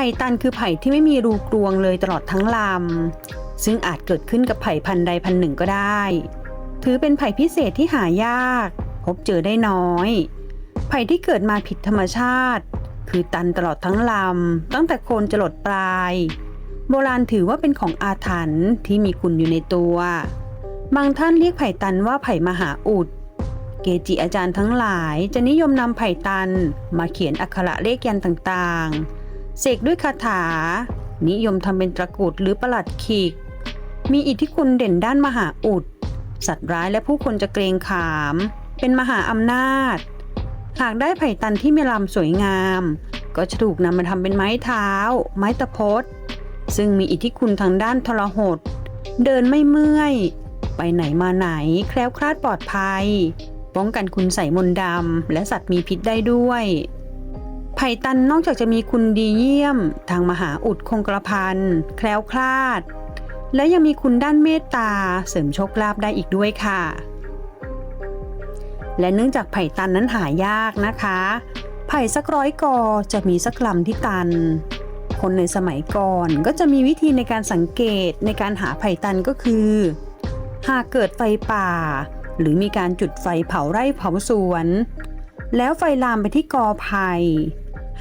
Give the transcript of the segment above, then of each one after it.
ผ่ตันคือไผ่ที่ไม่มีรูกรวงเลยตลอดทั้งลำ ซึ่งอาจเกิดขึ้นกับไผ่พันธุ์ใดพันธุ์หนึ่งก็ได้ ถือเป็นไผ่พิเศษที่หายาก พบเจอได้น้อย ไผ่ที่เกิดมาผิดธรรมชาติ คือตันตลอดทั้งลำ ตั้งแต่โคนจรดปลาย โบราณถือว่าเป็นของอาถรรพ์ที่มีคุณอยู่ในตัว บางท่านเรียกไผ่ตันว่าไผ่มหาอุดเกจิอาจารย์ทั้งหลายจะนิยมนำไผ่ตันมาเขียนอักขระเลขยันต์ต่างๆ เสกด้วยคาถา นิยมทำเป็นตะกรุดหรือประหลัดขีก มีอิทธิคุณเด่นด้านมหาอุด สัตว์ร้ายและผู้คนจะเกรงขาม เป็นมหาอำนาจ หากได้ไผ่ตันที่มีลำสวยงาม ก็จะถูกนำมาทำเป็นไม้เท้า ไม้ตะพด ซึ่งมีอิทธิคุณทางด้านทรหด เดินไม่เมื่อย ไปไหนมาไหนแคล้วคลาดปลอดภัย ป้องกันคุณใส่มนดำและสัตว์มีพิษได้ด้วย ไผ่ตันนอกจากจะมีคุณดีเยี่ยม ทางมหาอุดคงกระพันแคล้วคลาด และยังมีคุณด้านเมตตาเสริมโชคลาภได้อีกด้วยค่ะ และเนื่องจากไผ่ตันนั้นหายากนะคะ ไผ่สักร้อยกอจะมีสักลำที่ตัน คนในสมัยก่อนก็จะมีวิธีในการสังเกตในการหาไผ่ตันก็คือ หากเกิดไฟป่า หรือมีการจุดไฟเผาไร่เผาสวน แล้วไฟลามไปที่กอไผ่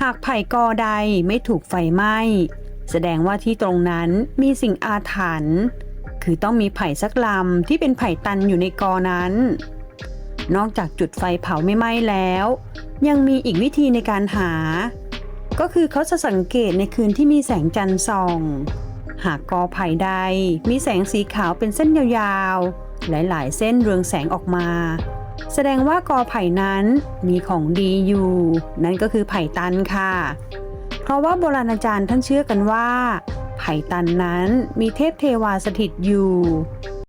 หากไผ่กอใดไม่ถูกไฟไหม้ แสดงว่าที่ตรงนั้นมีสิ่งอาถรรพ์ คือต้องมีไผ่สักลำที่เป็นไผ่ตันอยู่ในกอนั้น นอกจากจุดไฟเผาไม่ไหม้แล้ว ยังมีอีกวิธีในการหา ก็คือเขาจะสังเกตในคืนที่มีแสงจันทร์ส่อง หากกอไผ่ใดมีแสงสีขาวเป็นเส้นยาวๆ หลายๆ เส้นเรืองแสงออกมา แสดงว่ากอไผ่นั้นมีของดีอยู่ นั่นก็คือไผ่ตันค่ะ เพราะว่าโบราณอาจารย์ท่านเชื่อกันว่า ไผ่ตันนั้นมีเทพเทวาสถิตอยู่